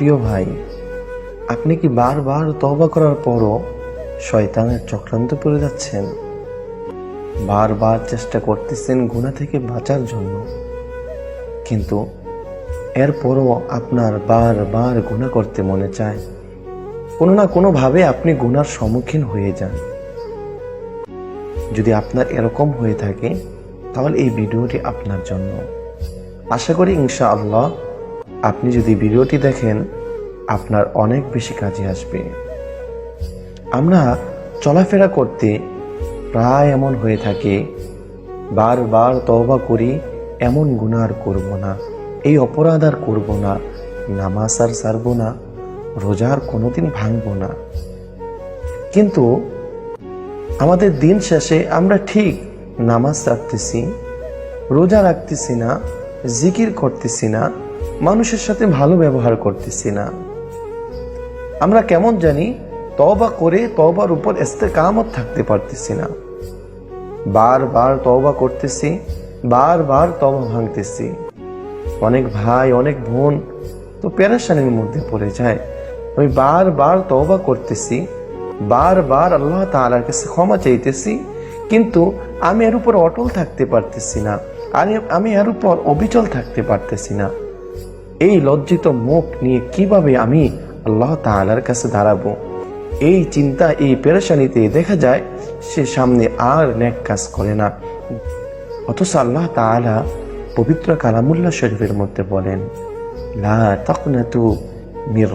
প্রিয় ভাই, আপনি কি বারবার তওবা করার পরও শয়তানের চক্রান্ত পড়ে যাচ্ছেন? বারবার চেষ্টা করতেছেন গুণা থেকে বাঁচার জন্য। কিন্তু এরপরও আপনার বারবার গুণা করতে মনে চায়। কোনো না কোনোভাবে আপনি গুনার সম্মুখীন হয়ে যান। যদি আপনার এরকম হয়ে থাকে, তাহলে এই ভিডিওটি আপনার জন্য। আশা করি ইনশা আল্লাহ আপনি যদি ভিডিওটি দেখেন, আপনার অনেক বেশি কাজে আসবে। আমরা চলাফেরা করতে প্রায় এমন হয়ে থাকে, বারবার তওবা করি, এমন গুনাহ আর করব না। এই অপরাধ আর করব না, নামাজ আর সারব না রোজার কোনোদিন ভাঙব না। কিন্তু আমাদের দিন শেষে আমরা ঠিক নামাজ রাখতেছি, রোজা রাখতেছি না, জিকির করতেছি না মানুষের সাথে ভালো ব্যবহার করতেছি না। আমরা কেমন জানি তওবা করে তবার উপর কামত থাকতে পারতেছি না। বারবার তবা করতেছি, বারবার তবা ভাঙতেছি। অনেক ভাই, অনেক বোন তো পেরেশানির মধ্যে পড়ে যায়। আমি বারবার তওবা করতেছি, বারবার আল্লাহ তাআলার কাছে ক্ষমা চাইতেছি, কিন্তু আমি এর উপর অটল থাকতে পারতেছি না। আমি এর উপর অবিচল থাকতে পারতেছি না। এই লজ্জিত মুখ নিয়ে কীভাবে আমি আল্লাহ তাআলার কাছে দাঁড়াবো? এই চিন্তা, এই পেরেশানিতে দেখা যায় সে সামনে আর নেক কাজ করে না। অথচ আল্লাহ তাআলা পবিত্র কালামুল্লাহ শরীফের মধ্যে বলেন, লা মির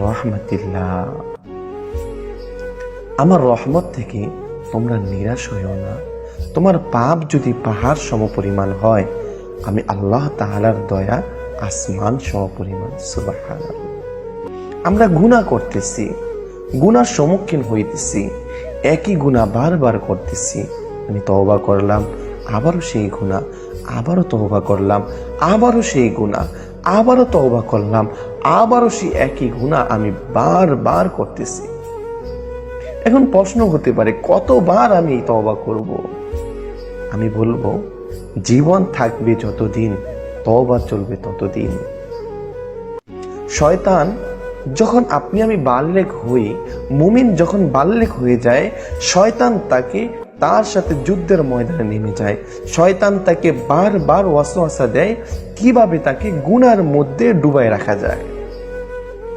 আমার রহমত থেকে তোমরা নিরাশ হইও না। তোমার পাপ যদি পাহাড় সমপরিমাণ হয়, আমি আল্লাহ তাহালার দয়া আসমান সমপরিমাণ সুবহানাল্লাহ। আমরা গুনাহ করতেছি গুনার সম্মুখীন হইতেছি, একই গুণা বারবার করতেছি। আমি তওবা করলাম, আবারও সেই গুণা আবারও তওবা করলাম, আবারও সেই গুণা আবারও তওবা করলাম, আবারও সেই একই গুণা আমি বারবার করতেছি। এখন প্রশ্ন হতে পারে, কতবার আমি তওবা করব? আমি বলব, জীবন থাকবে যতদিন তওবা চলবে ততদিন। শয়তান, যখন আপনি আমি বাল্যেক হই, মুমিন যখন বাল্যেক হয়ে যায়, শয়তান তাকে তার সাথে যুদ্ধের ময়দানে নেমে যায়। শয়তান তাকে বারবার ওয়াসওয়াসা দেয়, কীভাবে তাকে গুনার মধ্যে ডুবাই রাখা যায়।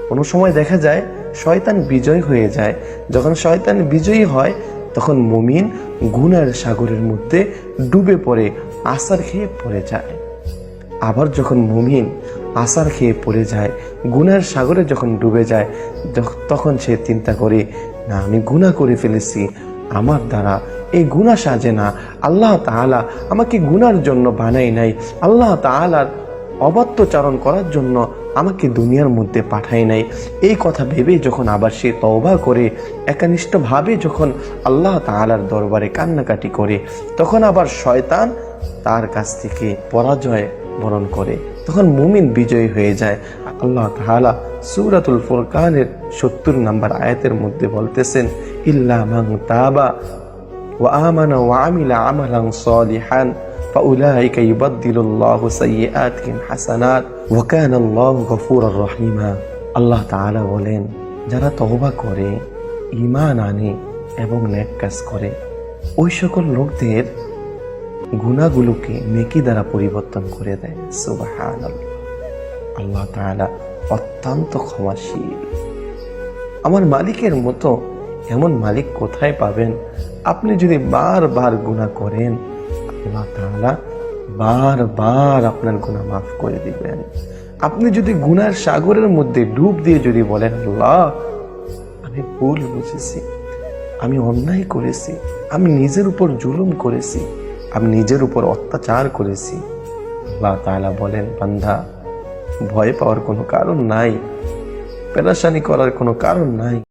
কোনো সময় দেখা যায়, শয়তান বিজয় হয়ে যায়। যখন শয়তান বিজয়ী হয়, তখন মুমিন গুনার সাগরের মধ্যে ডুবে পড়ে, আসার খেয়ে পড়ে যায়। আবার যখন মুমিন আসার খেয়ে পড়ে যায়, গুনার সাগরে যখন ডুবে যায় তখন সে চিন্তা করে, না, আমি গুনাহ করে ফেলেছি। আমার দ্বারা এই গুনাহ সাজে না। আল্লাহ তাআলা আমাকে গুনার জন্য বানাই নাই। আল্লাহ তাআলার অবাত্যচারণ করার জন্য আমাকে দুনিয়ার মধ্যে পাঠায় নাই। এই কথা ভেবে যখন আবার সে তওবা করে, একানিষ্ঠভাবে যখন আল্লাহ তাআলার দরবারে কান্নাকাটি করে, তখন আবার শয়তান তার কাছ থেকে পরাজয় বরণ করে তখন মুমিন বিজয়ী হয়ে যায় আল্লাহ তাআলা সূরাতুল ফুরকানের সত্তর নম্বর আয়াতের মধ্যে বলতেছেন ইল্লা মান তাবা وآمن وعمل عملا صالحا فأولئك يبدل الله سيئاتهم حسنات وكان الله غفورا رحيما আল্লাহ তাআলা বলেন যারা তওবা করে ঈমান আনে এবং নেক কাজ করে ওই সকল লোকদের গুণাগুলোকে নেকি দ্বারা পরিবর্তন করে দেয়। সুবহানাল্লাহ। আল্লাহ তাআলা অত্যন্ত ক্ষমাশীল। আমার মালিকের মতো এমন মালিক কোথায় পাবেন? আপনি যদি বারবার গুনাহ করেন, আল্লাহ তাআলা বারবার আপনার গুনাহ মাফ করে দিবেন। আপনি যদি গুনার সাগরের মধ্যে ডুব দিয়ে যদি বলেন, আল্লাহ, আমি ভুল বুঝেছি, আমি অন্যায় করেছি, আমি নিজের উপর জুলুম করেছি আমি নিজের উপর অত্যাচার করেছি। আল্লাহ তালা বলেন বান্ধা ভয় পাওয়ার কোনো কারণ নাই, পেরাশানি করার কোনো কারণ নাই।